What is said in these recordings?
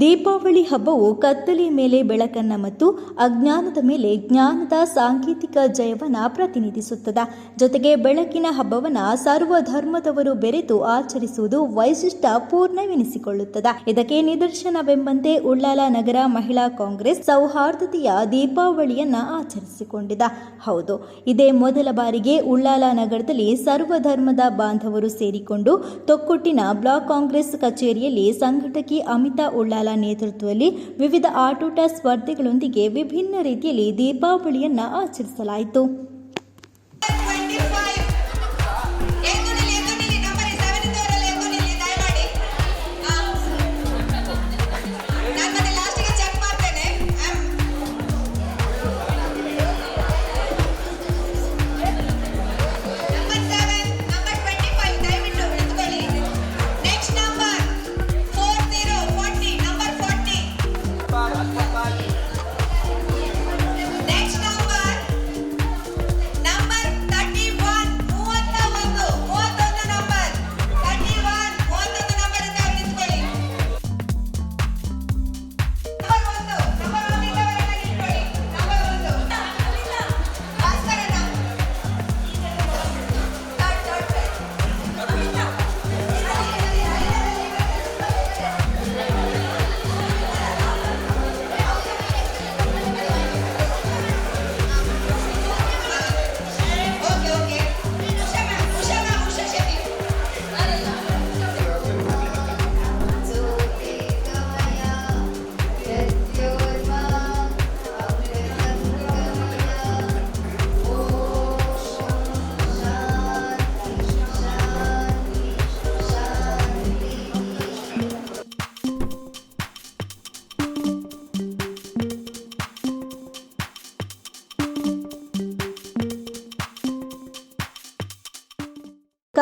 ದೀಪಾವಳಿ ಹಬ್ಬವು ಕತ್ತಲೆಯ ಮೇಲೆ ಬೆಳಕನ್ನ ಮತ್ತು ಅಜ್ಞಾನದ ಮೇಲೆ ಜ್ಞಾನದ ಸಾಂಕೇತಿಕ ಜಯವನ್ನ ಪ್ರತಿನಿಧಿಸುತ್ತದೆ. ಜೊತೆಗೆ ಬೆಳಕಿನ ಹಬ್ಬವನ್ನ ಸರ್ವಧರ್ಮದವರು ಬೆರೆತು ಆಚರಿಸುವುದು ವೈಶಿಷ್ಟ್ಯ ಪೂರ್ಣವೆನಿಸಿಕೊಳ್ಳುತ್ತದೆ ಇದಕ್ಕೆ ನಿದರ್ಶನವೆಂಬಂತೆ ಉಳ್ಳಾಲ ನಗರ ಮಹಿಳಾ ಕಾಂಗ್ರೆಸ್ ಸೌಹಾರ್ದತೆಯ ದೀಪಾವಳಿಯನ್ನ ಆಚರಿಸಿಕೊಂಡಿದೆ. ಹೌದು, ಇದೇ ಮೊದಲ ಬಾರಿಗೆ ಉಳ್ಳಾಲ ನಗರದಲ್ಲಿ ಸರ್ವಧರ್ಮದ ಬಾಂಧವರು ಸೇರಿಕೊಂಡು ತೊಕ್ಕೊಟ್ಟಿನ ಬ್ಲಾಕ್ ಕಾಂಗ್ರೆಸ್ ಕಚೇರಿಯಲ್ಲಿ ಸಂಘಟಕಿ ಅಮಿತಾ ಉಳ್ಳಾಲ ನೇತೃತ್ವದಲ್ಲಿ ವಿವಿಧ ಆಟೋಟ ಸ್ಪರ್ಧೆಗಳೊಂದಿಗೆ ವಿಭಿನ್ನ ರೀತಿಯಲ್ಲಿ ದೀಪಾವಳಿಯನ್ನು ಆಚರಿಸಲಾಯಿತು.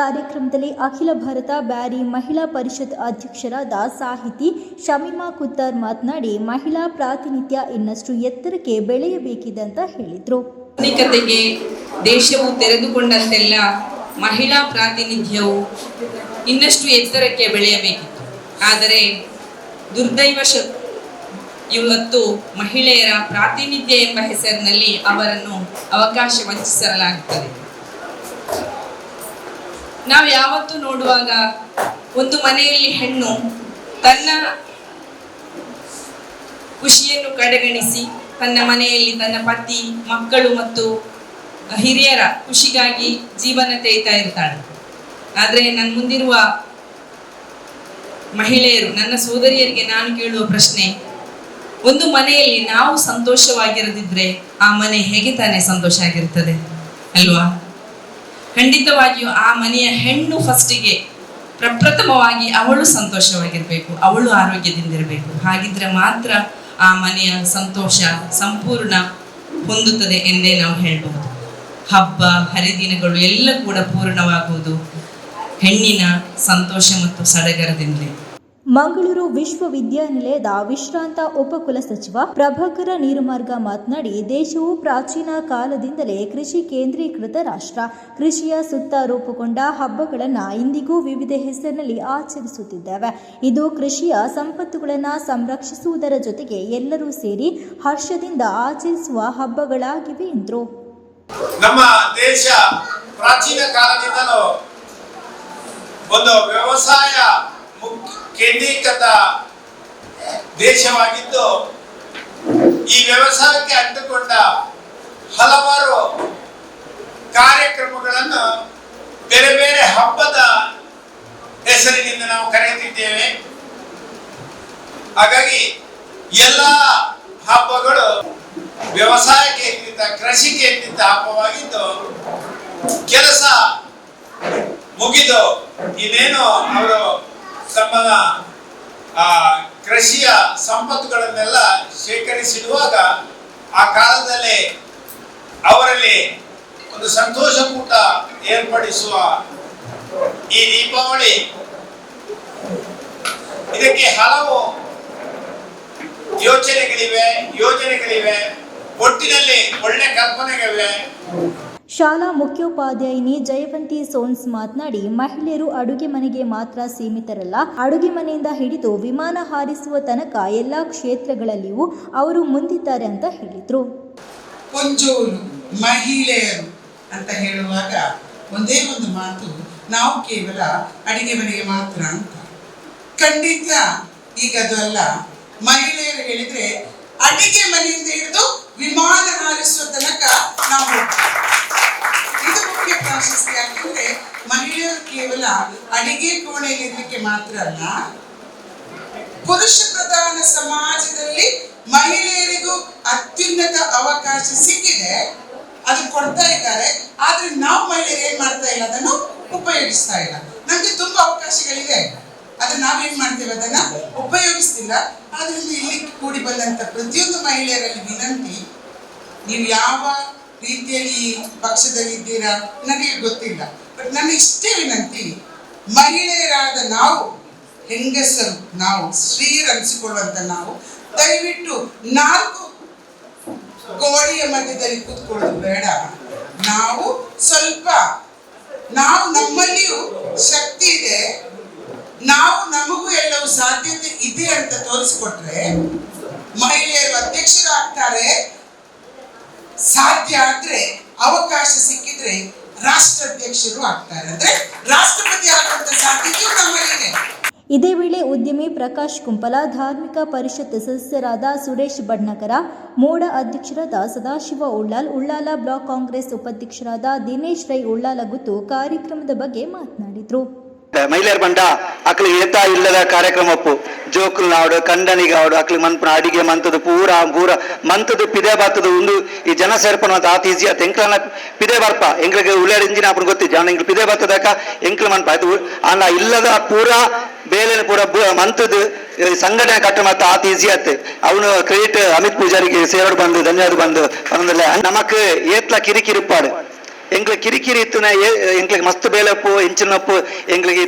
ಕಾರ್ಯಕ್ರಮದಲ್ಲಿ ಅಖಿಲ ಭಾರತ ಬ್ಯಾರಿ ಮಹಿಳಾ ಪರಿಷತ್ ಅಧ್ಯಕ್ಷರಾದ ಸಾಹಿತಿ ಶಮೀಮಾ ಕುತ್ತಾರ್ ಮಾತನಾಡಿ, ಮಹಿಳಾ ಪ್ರಾತಿನಿಧ್ಯ ಇನ್ನಷ್ಟು ಎತ್ತರಕ್ಕೆ ಬೆಳೆಯಬೇಕಿದೆ ಅಂತ ಹೇಳಿದರು. ದೇಶವು ತೆರೆದುಕೊಂಡಂತೆಲ್ಲ ಮಹಿಳಾ ಪ್ರಾತಿನಿಧ್ಯವು ಇನ್ನಷ್ಟು ಎತ್ತರಕ್ಕೆ ಬೆಳೆಯಬೇಕಿತ್ತು. ಆದರೆ ದುರ್ದೈವಶ ಇವತ್ತು ಮಹಿಳೆಯರ ಪ್ರಾತಿನಿಧ್ಯ ಎಂಬ ಹೆಸರಿನಲ್ಲಿ ಅವರನ್ನು ಅವಕಾಶ ವಂಚಿಸಲಾಗುತ್ತದೆ ನಾವು ಯಾವತ್ತೂ ನೋಡುವಾಗ ಒಂದು ಮನೆಯಲ್ಲಿ ಹೆಣ್ಣು ತನ್ನ ಖುಷಿಯನ್ನು ಕಡೆಗಣಿಸಿ ತನ್ನ ಮನೆಯಲ್ಲಿ ತನ್ನ ಪತಿ, ಮಕ್ಕಳು ಮತ್ತು ಹಿರಿಯರ ಖುಷಿಗಾಗಿ ಜೀವನ ತೆಯ್ತಾ ಇರ್ತಾಳೆ. ಆದರೆ ನನ್ನ ಮುಂದಿರುವ ಮಹಿಳೆಯರು, ನನ್ನ ಸೋದರಿಯರಿಗೆ ನಾನು ಕೇಳುವ ಪ್ರಶ್ನೆ, ಒಂದು ಮನೆಯಲ್ಲಿ ನಾವು ಸಂತೋಷವಾಗಿರದಿದ್ರೆ ಆ ಮನೆ ಹೇಗೆ ತಾನೇ ಸಂತೋಷ ಆಗಿರ್ತದೆ? ಅಲ್ವಾ? ಖಂಡಿತವಾಗಿಯೂ ಆ ಮನೆಯ ಹೆಣ್ಣು ಫಸ್ಟಿಗೆ ಪ್ರಪ್ರಥಮವಾಗಿ ಅವಳು ಸಂತೋಷವಾಗಿರಬೇಕು, ಅವಳು ಆರೋಗ್ಯದಿಂದಿರಬೇಕು. ಹಾಗಿದ್ರೆ ಮಾತ್ರ ಆ ಮನೆಯ ಸಂತೋಷ ಸಂಪೂರ್ಣ ಹೊಂದುತ್ತದೆ ಎಂದೇ ನಾವು ಹೇಳಬಹುದು. ಹಬ್ಬ, ಹರಿದಿನಗಳು ಎಲ್ಲ ಕೂಡ ಪೂರ್ಣವಾಗುವುದು ಹೆಣ್ಣಿನ ಸಂತೋಷ ಮತ್ತು ಸಡಗರದಿಂದಲೇ. ಮಂಗಳೂರು ವಿಶ್ವವಿದ್ಯಾನಿಲಯದ ವಿಶ್ರಾಂತ ಉಪಕುಲ ಸಚಿವ ಪ್ರಭಾಕರ ನೀರುಮಾರ್ಗ ಮಾತನಾಡಿ, ದೇಶವು ಪ್ರಾಚೀನ ಕಾಲದಿಂದಲೇ ಕೃಷಿ ಕೇಂದ್ರೀಕೃತ ರಾಷ್ಟ್ರ. ಕೃಷಿಯ ಸುತ್ತ ರೂಪುಗೊಂಡ ಹಬ್ಬಗಳನ್ನು ಇಂದಿಗೂ ವಿವಿಧ ಹೆಸರಿನಲ್ಲಿ ಆಚರಿಸುತ್ತಿದ್ದೇವೆ. ಇದು ಕೃಷಿಯ ಸಂಪತ್ತುಗಳನ್ನು ಸಂರಕ್ಷಿಸುವುದರ ಜೊತೆಗೆ ಎಲ್ಲರೂ ಸೇರಿ ಹರ್ಷದಿಂದ ಆಚರಿಸುವ ಹಬ್ಬಗಳಾಗಿವೆ ಎಂದರು. ನಮ್ಮ ದೇಶ ಪ್ರಾಚೀನ ಕಾಲದಿಂದಲೂ ಒಂದು ವ್ಯವಸಾಯ ಕೇಂದ್ರೀಕೃತ ದೇಶವಾಗಿದ್ದು, ಈ ವ್ಯವಸಾಯಕ್ಕೆ ಅಂಟಿಕೊಂಡ ಹಲವಾರು ಕಾರ್ಯಕ್ರಮಗಳನ್ನು ಬೇರೆ ಬೇರೆ ಹಬ್ಬದ ಹೆಸರಿನಿಂದ ನಾವು ಕರೆಯುತ್ತಿದ್ದೇವೆ. ಹಾಗಾಗಿ ಎಲ್ಲ ಹಬ್ಬಗಳು ವ್ಯವಸಾಯ ಕೇಂದ್ರಿತ ಕೃಷಿ ಕೇಂದ್ರಿತ ಹಬ್ಬವಾಗಿದ್ದು, ಕೆಲಸ ಮುಗಿದು ಇನ್ನೇನು ಅವರು ತಮ್ಮ ಕೃಷಿಯ ಸಂಪತ್ತುಗಳನ್ನೆಲ್ಲ ಶೇಖರಿಸಿಡುವಾಗ ಆ ಕಾಲದಲ್ಲಿ ಅವರಲ್ಲಿ ಒಂದು ಸಂತೋಷಕೂಟ ಏರ್ಪಡಿಸುವ ಈ ದೀಪಾವಳಿ. ಇದಕ್ಕೆ ಹಲವು ಯೋಚನೆಗಳಿವೆ, ಯೋಜನೆಗಳಿವೆ. ಒಟ್ಟಿನಲ್ಲಿ ಒಳ್ಳೆ ಕಲ್ಪನೆಗಳಿವೆ. ಶಾಲಾ ಮುಖ್ಯೋಪಾಧ್ಯಾಯಿನಿ ಜಯವಂತಿ ಸೋನ್ಸ್ ಮಾತನಾಡಿ, ಮಹಿಳೆಯರು ಅಡುಗೆ ಮನೆಗೆ ಮಾತ್ರ ಸೀಮಿತರಲ್ಲ. ಅಡುಗೆ ಮನೆಯಿಂದ ಹಿಡಿದು ವಿಮಾನ ಹಾರಿಸುವ ತನಕ ಎಲ್ಲಾ ಕ್ಷೇತ್ರಗಳಲ್ಲಿಯೂ ಅವರು ಮುಂದಿದ್ದಾರೆ ಅಂತ ಹೇಳಿದ್ರು. ಕೊಂಜೋರು ಮಹಿಳೆಯರು ಅಂತ ಹೇಳುವಾಗ ಒಂದೇ ಒಂದು ಮಾತು, ನಾವು ಕೇವಲ ಅಡಿಗೆ ಮನೆಗೆ ಮಾತ್ರ ಅಂತ ಖಂಡಿತ ಈಗ ಅದು ಅಲ್ಲ. ಮಹಿಳೆಯರು ಹೇಳಿದ್ರೆ, ಅಡಿಗೆ ಮನೆಯಿಂದ ಹಿಡಿದು ವಿಮಾನ ಹಾರಿಸುವ ಅಡಿಗೆ ಕೋಣೆಯಲ್ಲಿ ಇರ್ಲಿಕ್ಕೆ ಮಾತ್ರ ಅಲ್ಲ, ಪುರುಷ ಪ್ರಧಾನ ಸಮಾಜದಲ್ಲಿ ಮಹಿಳೆಯರಿಗೂ ಅತ್ಯುನ್ನತ ಅವಕಾಶ ಸಿಕ್ಕಿದೆ. ಅದು ಕೊಡ್ತಾ ಇದ್ದಾರೆ. ಆದ್ರೆ ನಾವು ಮಹಿಳೆಯರು ಏನ್ ಮಾಡ್ತಾ ಇಲ್ಲ? ಅದನ್ನು ಉಪಯೋಗಿಸ್ತಾ ಇಲ್ಲ. ನಮ್ಗೆ ತುಂಬಾ ಅವಕಾಶಗಳಿದೆ ಆದ್ರೆ ನಾವೇನ್ ಮಾಡ್ತೇವೆ? ಅದನ್ನ ಉಪಯೋಗಿಸ್ತಿಲ್ಲ. ಆದ್ರಿಂದ ಇಲ್ಲಿ ಕೂಡಿ ಬಂದಂತ ಪ್ರತಿಯೊಂದು ಮಹಿಳೆಯರಲ್ಲಿ ವಿನಂತಿ, ನೀವು ಯಾವ ರೀತಿಯಲ್ಲಿ ಪಕ್ಷದಲ್ಲಿ ಇದ್ದೀರಾ ನನಗೆ ಗೊತ್ತಿಲ್ಲ. ಬಟ್ ನನ್ನ ಇಷ್ಟೇ ವಿನಂತಿ ಮಹಿಳೆಯರಾದ ನಾವು, ಹೆಂಗಸರು ನಾವು, ಸ್ತ್ರೀಯರು ಅನಿಸಿಕೊಳ್ಳುವಂತ ನಾವು, ದಯವಿಟ್ಟು ನಾಲ್ಕು ಗೋಡೆಯ ಮಧ್ಯದಲ್ಲಿ ಕೂತ್ಕೊಳ್ಳೋದು ಬೇಡ. ನಾವು ಸ್ವಲ್ಪ, ನಾವು ನಮ್ಮಲ್ಲಿಯೂ ಶಕ್ತಿ ಇದೆ. ನಾವು ನಮಗೂ ಎಲ್ಲವೂ ಸಾಧ್ಯತೆ ಇದೆ ಅಂತ ತೋರಿಸ್ಕೊಟ್ರೆ, ಮಹಿಳೆಯರು ಅಧ್ಯಕ್ಷರಾಗ್ತಾರೆ. ಸಾಧ್ಯ ಆದ್ರೆ ಅವಕಾಶ ಸಿಕ್ಕಿದ್ರೆ ರಾಷ್ಟ್ರಾಧ್ಯಕ್ಷರು ಆಗ್ತಾರೆ. ಅಂದ್ರೆ ರಾಷ್ಟ್ರಪತಿ ಆಗುವಂತ ಸಾಧ್ಯತೆಯೂ ನಮ್ಮಲ್ಲಿದೆ ಇದೇ. ವೇಳೆ ಉದ್ಯಮಿ ಪ್ರಕಾಶ್ ಕುಂಪಲ, ಧಾರ್ಮಿಕ ಪರಿಷತ್ ಸದಸ್ಯರಾದ ಸುರೇಶ್ ಬಡ್ನಕರ, ಮೋಡ ಅಧ್ಯಕ್ಷರಾದ ಸದಾಶಿವ ಉಳ್ಳಾಲ್, ಉಳ್ಳಾಲ ಬ್ಲಾಕ್ ಕಾಂಗ್ರೆಸ್ ಉಪಾಧ್ಯಕ್ಷರಾದ ದಿನೇಶ್ ರೈ ಉಳ್ಳಾಲಗುತ್ತು ಕಾರ್ಯಕ್ರಮದ ಬಗ್ಗೆ ಮಾತನಾಡಿದರು. ಮಹಿಳೆಯರ್ ಬಂಡ ಅಕ್ಲಿಗೆ ಏತ ಇಲ್ಲದ ಕಾರ್ಯಕ್ರಮಪ್ಪು ಜೋಕುಲ್ ನಾಡು ಕಂಡನಿಗೆ ಆವಡು ಅಕ್ಲಿ ಮನ್ಪುನ ಅಡಿಗೆ ಮಂತದು ಪೂರ ಪೂರ ಮಂತದು ಪಿದೆ ಬರ್ತದ ಒಂದು ಈ ಜನ ಸೇರ್ಪಣ ಅಂತ ಆತ ಈಜಿ ಆತ ಎಂಕ್ಲನ ಪಿದೆ ಬರ್ಪ ಎಂಕ್ಲಿಗೆ ಉಳ್ಳಾಡ ಇಂಜಿನ ಅಪ್ಪನ ಗೊತ್ತಿ, ಜನ ಎಂಕ್ಲು ಪಿದೆ ಬರ್ತದಕ್ಕ ಎಂಕ್ಲು ಮನ್ಪ ಆಯ್ತು. ಅಲ್ಲ, ಇಲ್ಲದ ಪೂರ ಬೇಲೆನ ಪೂರ ಮಂತದು ಸಂಘಟನೆ ಕಟ್ಟ ಮಾತ ಆತ ಈಜಿ ಆತ ಅವನು ಕ್ರೆಡಿಟ್ ಅಮಿತ್ ಪೂಜಾರಿಗೆ ಸೇರೋಡು ಬಂದು, ಧನ್ಯವಾದ ಬಂದು ನಮಕ್ ಏತ್ಲ ಕಿರಿಕಿರಿಪ್ಪಾಡು ಎಂಗ್ಲಿಗೆ ಕಿರಿಕಿರಿ ಇತ್ತನ ಎಂಗ್ಲಿಗೆ ಮಸ್ತ್ ಬೇಲಪ್ಪು ಎಂಚಿನಪ್ಪು ಎಂಗ್ಲಿಗೆ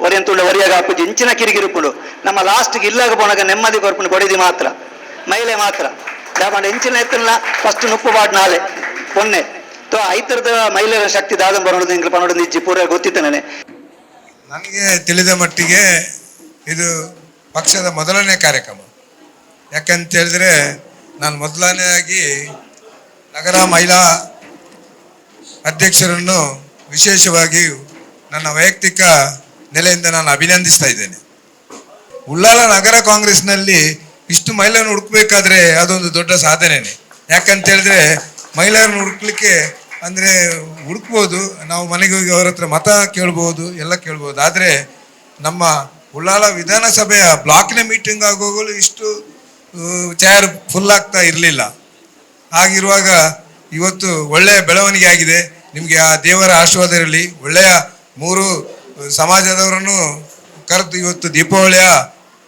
ಒರಿಯಂತುಳ್ಳ ಒರಿಯಾಗ ಹಾಪುಜಿ ಇಂಚಿನ ಕಿರಿಕಿರಿ ಉಪ್ಪುಂಡು ನಮ್ಮ ಲಾಸ್ಟ್ಗೆ ಇಲ್ಲಾಗ ಪೋನಾಗ ನೆಮ್ಮದಿ ಕೊರ್ಪುಂಡು ಬಡಿದಿ ಮಾತ್ರ ಮಹಿಳೆ ಮಾತ್ರ ದಾಮಂಡ ಎಂಚಿನ ಎತ್ತನ ಫಸ್ಟ್ ನುಪ್ಪು ಬಾಡ್ ನಾಳೆ ಪೊನ್ನೆ ತೋ ಐತರದ ಮಹಿಳೆಯರ ಶಕ್ತಿ ದಾದಂ ಬರೋದು ಎಂಗ್ಲು ಪನ್ನೋಡು ಇಜ್ಜಿ ಪೂರ ಗೊತ್ತಿತ್ತು ನನಗೆ ನನಗೆ ತಿಳಿದ ಮಟ್ಟಿಗೆ ಇದು ಪಕ್ಷದ ಮೊದಲನೇ ಕಾರ್ಯಕ್ರಮ ಯಾಕಂತ ಹೇಳಿದ್ರೆ ನಾನು ಆಗಿ ನಗರ ಮಹಿಳಾ ಅಧ್ಯಕ್ಷರನ್ನು ವಿಶೇಷವಾಗಿ ನನ್ನ ವೈಯಕ್ತಿಕ ನೆಲೆಯಿಂದ ನಾನು ಅಭಿನಂದಿಸ್ತಾ ಇದ್ದೇನೆ. ಉಳ್ಳಾಲ ನಗರ ಕಾಂಗ್ರೆಸ್ನಲ್ಲಿ ಇಷ್ಟು ಮಹಿಳೆಯನ್ನು ಹುಡುಕ್ಬೇಕಾದ್ರೆ ಅದೊಂದು ದೊಡ್ಡ ಸಾಧನೆನೆ. ಯಾಕಂತ ಹೇಳಿದ್ರೆ ಮಹಿಳೆಯರನ್ನು ಹುಡುಕ್ಲಿಕ್ಕೆ ಅಂದ್ರೆ ಹುಡುಕ್ಬೋದು, ನಾವು ಮನೆಗೆ ಹೋಗಿ ಅವ್ರ ಹತ್ರ ಮತ ಕೇಳ್ಬೋದು, ಎಲ್ಲ ಕೇಳ್ಬೋದು. ಆದ್ರೆ ನಮ್ಮ ಉಳ್ಳಾಲ ವಿಧಾನಸಭೆಯ ಬ್ಲಾಕ್ನ ಮೀಟಿಂಗ್ ಆಗೋಗಲು ಇಷ್ಟು ಚೇರ್ ಫುಲ್ ಆಗ್ತಾ ಇರಲಿಲ್ಲ. ಹಾಗಿರುವಾಗ ಇವತ್ತು ಒಳ್ಳೆಯ ಬೆಳವಣಿಗೆ ಆಗಿದೆ. ನಿಮಗೆ ಆ ದೇವರ ಆಶೀರ್ವಾದ ಇರಲಿ. ಒಳ್ಳೆಯ ಮೂರು ಸಮಾಜದವರನ್ನು ಕರೆದು ಇವತ್ತು ದೀಪಾವಳಿಯ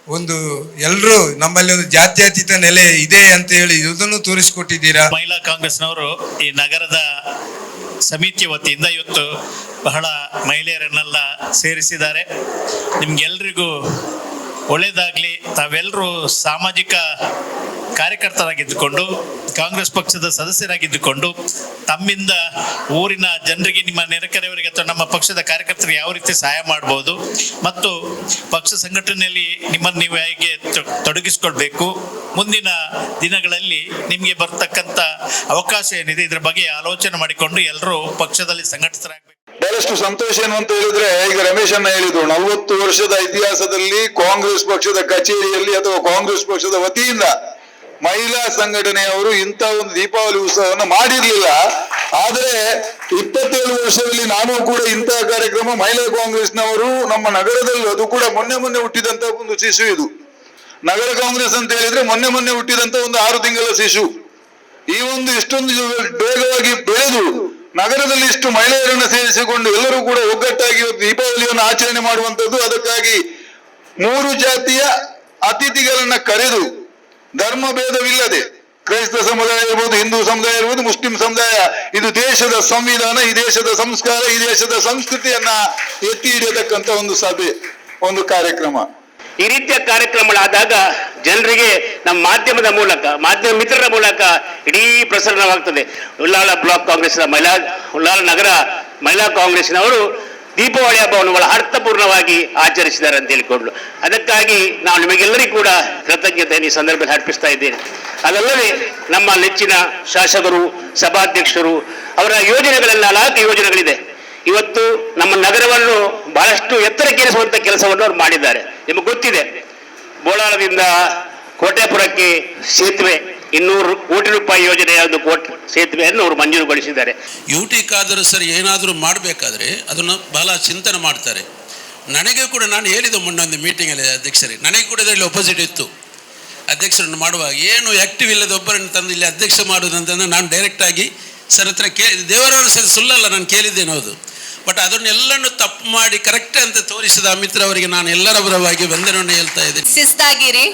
ಒಂದು ಎಲ್ಲರೂ ನಮ್ಮಲ್ಲಿ ಒಂದು ಜಾತ್ಯತೀತ ನೆಲೆ ಇದೆ ಅಂತ ಹೇಳಿ ಇದನ್ನು ತೋರಿಸಿಕೊಟ್ಟಿದ್ದೀರಾ? ಮಹಿಳಾ ಕಾಂಗ್ರೆಸ್ನವರು ಈ ನಗರದ ಸಮಿತಿ ವತಿಯಿಂದ ಇವತ್ತು ಬಹಳ ಮಹಿಳೆಯರನ್ನೆಲ್ಲ ಸೇರಿಸಿದ್ದಾರೆ. ನಿಮ್ಗೆಲ್ರಿಗೂ ಒಳ್ಳೆಯದಾಗಲಿ ತಾವೆಲ್ಲರೂ ಸಾಮಾಜಿಕ ಕಾರ್ಯಕರ್ತರಾಗಿದ್ದುಕೊಂಡು ಕಾಂಗ್ರೆಸ್ ಪಕ್ಷದ ಸದಸ್ಯರಾಗಿದ್ದುಕೊಂಡು ತಮ್ಮಿಂದ ಊರಿನ ಜನರಿಗೆ, ನಿಮ್ಮ ನೆರೆಕೆರೆಯವರಿಗೆ ಅಥವಾ ನಮ್ಮ ಪಕ್ಷದ ಕಾರ್ಯಕರ್ತರಿಗೆ ಯಾವ ರೀತಿ ಸಹಾಯ ಮಾಡ್ಬೋದು ಮತ್ತು ಪಕ್ಷ ಸಂಘಟನೆಯಲ್ಲಿ ನಿಮ್ಮನ್ನು ನೀವು ಹೇಗೆ ತೊಡಗಿಸ್ಕೊಳ್ಬೇಕು. ಮುಂದಿನ ದಿನಗಳಲ್ಲಿ ನಿಮಗೆ ಬರ್ತಕ್ಕಂಥ ಅವಕಾಶ ಏನಿದೆ, ಇದರ ಬಗ್ಗೆ ಆಲೋಚನೆ ಮಾಡಿಕೊಂಡು ಎಲ್ಲರೂ ಪಕ್ಷದಲ್ಲಿ ಸಂಘಟಿತರಾಗಬೇಕು. ಬಹಳಷ್ಟು ಸಂತೋಷ ಏನು ಅಂತ ಹೇಳಿದ್ರೆ, ಈಗ ರಮೇಶ್ ಅನ್ನ ಹೇಳಿದ್ರು, ನಲವತ್ತು ವರ್ಷದ ಇತಿಹಾಸದಲ್ಲಿ ಕಾಂಗ್ರೆಸ್ ಪಕ್ಷದ ಕಚೇರಿಯಲ್ಲಿ ಅಥವಾ ಕಾಂಗ್ರೆಸ್ ಪಕ್ಷದ ವತಿಯಿಂದ ಮಹಿಳಾ ಸಂಘಟನೆಯವರು ಇಂಥ ಒಂದು ದೀಪಾವಳಿ ಉತ್ಸವವನ್ನು ಮಾಡಿರ್ಲಿಲ್ಲ. ಆದ್ರೆ ಇಪ್ಪತ್ತೇಳು ವರ್ಷದಲ್ಲಿ ನಾನು ಕೂಡ ಇಂತಹ ಕಾರ್ಯಕ್ರಮ ಮಹಿಳಾ ಕಾಂಗ್ರೆಸ್ನವರು ನಮ್ಮ ನಗರದಲ್ಲಿ ಅದು ಕೂಡ ಮೊನ್ನೆ ಮೊನ್ನೆ ಹುಟ್ಟಿದಂತ ಒಂದು ಶಿಶು ಇದು. ನಗರ ಕಾಂಗ್ರೆಸ್ ಅಂತ ಹೇಳಿದ್ರೆ ಮೊನ್ನೆ ಮೊನ್ನೆ ಹುಟ್ಟಿದಂತ ಒಂದು ಆರು ತಿಂಗಳ ಶಿಶು. ಈ ಒಂದು ಇಷ್ಟೊಂದು ವೇಗವಾಗಿ ಬೆಳೆದು ನಗರದಲ್ಲಿ ಇಷ್ಟು ಮಹಿಳೆಯರನ್ನು ಸೇರಿಸಿಕೊಂಡು ಎಲ್ಲರೂ ಕೂಡ ಒಗ್ಗಟ್ಟಾಗಿ ದೀಪಾವಳಿಯನ್ನು ಆಚರಣೆ ಮಾಡುವಂಥದ್ದು. ಅದಕ್ಕಾಗಿ ಮೂರು ಜಾತಿಯ ಅತಿಥಿಗಳನ್ನ ಕರೆದು ಧರ್ಮ ಭೇದವಿಲ್ಲದೆ ಕ್ರೈಸ್ತ ಸಮುದಾಯ ಇರ್ಬೋದು, ಹಿಂದೂ ಸಮುದಾಯ ಇರ್ಬೋದು, ಮುಸ್ಲಿಂ ಸಮುದಾಯ, ಇದು ದೇಶದ ಸಂವಿಧಾನ, ಈ ದೇಶದ ಸಂಸ್ಕಾರ, ಈ ದೇಶದ ಸಂಸ್ಕೃತಿಯನ್ನ ಎತ್ತಿ ಹಿಡಿಯತಕ್ಕಂತ ಒಂದು ಸಭೆ, ಒಂದು ಕಾರ್ಯಕ್ರಮ. ಈ ರೀತಿಯ ಕಾರ್ಯಕ್ರಮಗಳಾದಾಗ ಜನರಿಗೆ ನಮ್ಮ ಮಾಧ್ಯಮದ ಮೂಲಕ, ಮಾಧ್ಯಮ ಮಿತ್ರರ ಮೂಲಕ ಇಡೀ ಪ್ರಸರಣವಾಗ್ತದೆ. ಉಳ್ಳಾಲ ಬ್ಲಾಕ್ ಕಾಂಗ್ರೆಸ್ನ ಮಹಿಳಾ ಉಳ್ಳಾಲ ನಗರ ಮಹಿಳಾ ಕಾಂಗ್ರೆಸ್ನವರು ದೀಪಾವಳಿ ಹಬ್ಬವನ್ನು ಬಹಳ ಅರ್ಥಪೂರ್ಣವಾಗಿ ಆಚರಿಸಿದ್ದಾರೆ ಅಂತ ಹೇಳಿಕೊಂಡು. ಅದಕ್ಕಾಗಿ ನಾವು ನಿಮಗೆಲ್ಲರಿಗೂ ಕೂಡ ಕೃತಜ್ಞತೆಯನ್ನು ಈ ಸಂದರ್ಭದಲ್ಲಿ ಅರ್ಪಿಸ್ತಾ ಇದ್ದೇನೆ. ಅದಲ್ಲದೆ ನಮ್ಮ ನೆಚ್ಚಿನ ಶಾಸಕರು, ಸಭಾಧ್ಯಕ್ಷರು, ಅವರ ಯೋಜನೆಗಳೆಲ್ಲ ನಾಲ್ಕು ಯೋಜನೆಗಳಿದೆ. ಇವತ್ತು ನಮ್ಮ ನಗರವನ್ನು ಬಹಳಷ್ಟು ಎತ್ತರಕ್ಕೇರಿಸುವಂಥ ಕೆಲಸವನ್ನು ಅವರು ಮಾಡಿದ್ದಾರೆ. ನಿಮಗೆ ಗೊತ್ತಿದೆ. ಬೋಳಾಳದಿಂದ ಕೋಟೆಪುರಕ್ಕೆ ಸೇತುವೆ, ಇನ್ನೂರು ಕೋಟಿ ರೂಪಾಯಿ ಯೋಜನೆಯ ಒಂದು ಕೋಟಿ ಸೇತುವೆಯನ್ನು ಅವರು ಮಂಜೂರುಗೊಳಿಸಿದ್ದಾರೆ. ಯು ಟಿ ಖಾದರ್ ಸರ್ ಏನಾದರೂ ಮಾಡಬೇಕಾದ್ರೆ ಅದನ್ನು ಬಹಳ ಚಿಂತನೆ ಮಾಡ್ತಾರೆ. ನನಗೆ ಕೂಡ ನಾನು ಹೇಳಿದ ಮೊನ್ನೊಂದು ಮೀಟಿಂಗಲ್ಲಿ ಅಧ್ಯಕ್ಷರೇ, ನನಗೆ ಕೂಡ ಇದರಲ್ಲಿ ಒಪೋಸಿಟ್ ಇತ್ತು. ಅಧ್ಯಕ್ಷರನ್ನು ಮಾಡುವಾಗ ಏನು ಆ್ಯಕ್ಟಿವ್ ಇಲ್ಲದ ಒಬ್ಬರನ್ನು ತಂದು ಇಲ್ಲಿ ಅಧ್ಯಕ್ಷ ಮಾಡುವುದಂತಂದ್ರೆ ನಾನು ಡೈರೆಕ್ಟಾಗಿ ಸರ್ ಹತ್ರ ಕೇಳಿ ದೇವರವರು ಸರ್ ಸುಳ್ಳಲ್ಲ, ನಾನು ಕೇಳಿದ್ದೇನೆ ಹೌದು. ಬಟ್ ಅದನ್ನೆಲ್ಲನೂ ತಪ್ಪು ಮಾಡಿ ಕರೆಕ್ಟ್ ಅಂತ ತೋರಿಸಿದ ಅಮಿತ್ರ ಅವರಿಗೆ ನಾನು ಎಲ್ಲರ ಪರವಾಗಿ ವಂದನೆಯನ್ನು ಹೇಳ್ತಾ ಇದ್ದೀನಿ. ಶಿಸ್ತಾಗಿರಿ.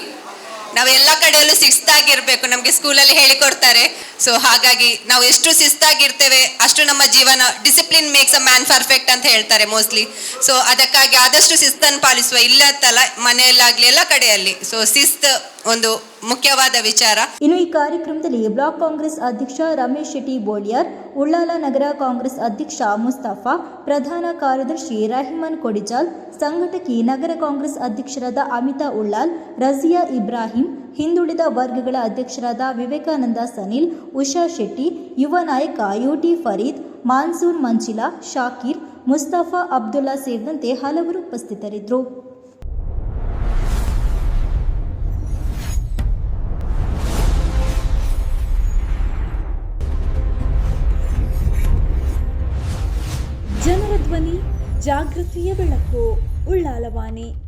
ನಾವು ಎಲ್ಲ ಕಡೆಯಲ್ಲೂ ಶಿಸ್ತಾಗಿರ್ಬೇಕು, ನಮಗೆ ಸ್ಕೂಲಲ್ಲಿ ಹೇಳಿಕೊಡ್ತಾರೆ. ಸೊ ಹಾಗಾಗಿ ನಾವು ಎಷ್ಟು ಶಿಸ್ತಾಗಿರ್ತೇವೆ, ಅಷ್ಟು ನಮ್ಮ ಜೀವನ, discipline makes a man perfect ಅಂತ ಹೇಳ್ತಾರೆ ಮೋಸ್ಟ್ಲಿ. ಸೊ ಅದಕ್ಕಾಗಿ ಆದಷ್ಟು ಶಿಸ್ತನ್ನು ಪಾಲಿಸುವ, ಇಲ್ಲ ತಲ ಮನೆಯಲ್ಲಾಗ್ಲಿ ಎಲ್ಲ ಕಡೆಯಲ್ಲಿ. ಸೊ ಶಿಸ್ತ್ ಒಂದು ಮುಖ್ಯವಾದ ವಿಚಾರ. ಇನ್ನು ಈ ಕಾರ್ಯಕ್ರಮದಲ್ಲಿ ಬ್ಲಾಕ್ ಕಾಂಗ್ರೆಸ್ ಅಧ್ಯಕ್ಷ ರಮೇಶ್ ಶೆಟ್ಟಿ ಬೋಳಿಯಾರ್, ಉಳ್ಳಾಲ ನಗರ ಕಾಂಗ್ರೆಸ್ ಅಧ್ಯಕ್ಷ ಮುಸ್ತಫಾ, ಪ್ರಧಾನ ಕಾರ್ಯದರ್ಶಿ ರಹಿಮನ್ ಕೊಡಿಜಾಲ್, ಸಂಘಟಕಿ ನಗರ ಕಾಂಗ್ರೆಸ್ ಅಧ್ಯಕ್ಷರಾದ ಅಮಿತಾ ಉಳ್ಳಾಲ್ ರಜಿಯಾ ಇಬ್ರಾಹಿಂ ಹಿಂದುಳಿದ ವರ್ಗಗಳ ಅಧ್ಯಕ್ಷರಾದ ವಿವೇಕಾನಂದ ಸನಿಲ್, ಉಷಾ ಶೆಟ್ಟಿ, ಯುವ ನಾಯಕ ಯುಟಿ ಫರೀದ್, ಮಾನ್ಸೂನ್ ಮಂಚಿಲಾ, ಶಾಕೀರ್, ಮುಸ್ತಫಾ ಅಬ್ದುಲ್ಲಾ ಸೇರಿದಂತೆ ಹಲವರು ಉಪಸ್ಥಿತರಿದ್ದರು. ಜನರ ಧ್ವನಿ, ಜಾಗೃತಿಯ ಬೆಳಕು, ಉಳ್ಳಾಲವಾಣಿ.